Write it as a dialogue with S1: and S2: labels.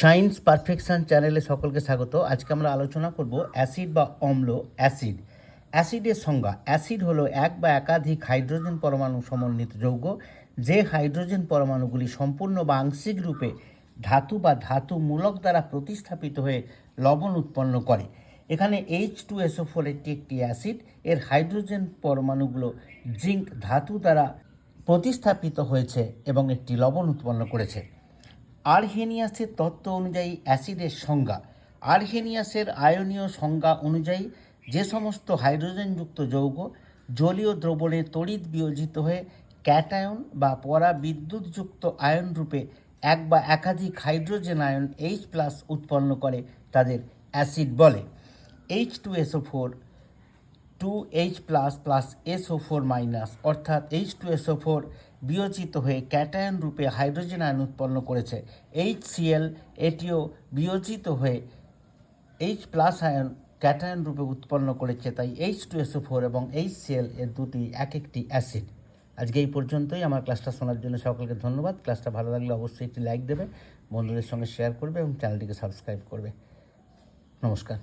S1: Science perfection চ্যানেলে সকলকে স্বাগত। আজকে আমরা আলোচনা করব অ্যাসিড বা অম্ল অ্যাসিড। অ্যাসিডের সংজ্ঞা, অ্যাসিড হলো এক বা একাধিক হাইড্রোজেন পরমাণু সমন্বিত যৌগ, যে হাইড্রোজেন পরমাণুগুলি সম্পূর্ণ বা আংশিক রূপে ধাতু বা ধাতু মূলক দ্বারা প্রতিস্থাপিত হয়ে লবণ উৎপন্ন করে। এখানে এইচ টু এসও ফোর এটি একটি অ্যাসিড, এর হাইড্রোজেন পরমাণুগুলো জিঙ্ক ধাতু দ্বারা প্রতিস্থাপিত হয়েছে এবং একটি লবণ উৎপন্ন করেছে। আরহেনিয়াসের তত্ত্ব অনুযায়ী অ্যাসিডের সংজ্ঞা। আরহেনিয়াসের আয়নীয় সংজ্ঞা অনুযায়ী যে সমস্ত হাইড্রোজেনযুক্ত যৌগ জলীয় দ্রবণে তড়িৎ বিয়োজিত হয়ে ক্যাটায়ন বা পরা বিদ্যুৎযুক্ত আয়ন রূপে এক বা একাধিক হাইড্রোজেন আয়ন এইচ প্লাস উৎপন্ন করে, তাদের অ্যাসিড বলে। H two SO four two H plus plus SO four minus অর্থাৎ এইচ টু এসও ফোর বিয়োজিত হয়ে ক্যাটায়ন রূপে হাইড্রোজেন আয়ন উৎপন্ন করেছে। এইচ সিএল এটিও বিয়োজিত হয়ে এইচ প্লাস আয়ন ক্যাটায়ন রূপে উৎপন্ন করেছে, তাই এইচ টু এসও ফোর এবং এইচ সিএল এর দুটি এক একটি অ্যাসিড। আজকে এই পর্যন্তই, আমার ক্লাসটা শোনার জন্য সকলকে ধন্যবাদ। ক্লাসটা ভালো লাগলে অবশ্যই একটি লাইক দেবে, বন্ধুদের সঙ্গে শেয়ার করবে এবং চ্যানেলটিকে সাবস্ক্রাইব করবে। নমস্কার।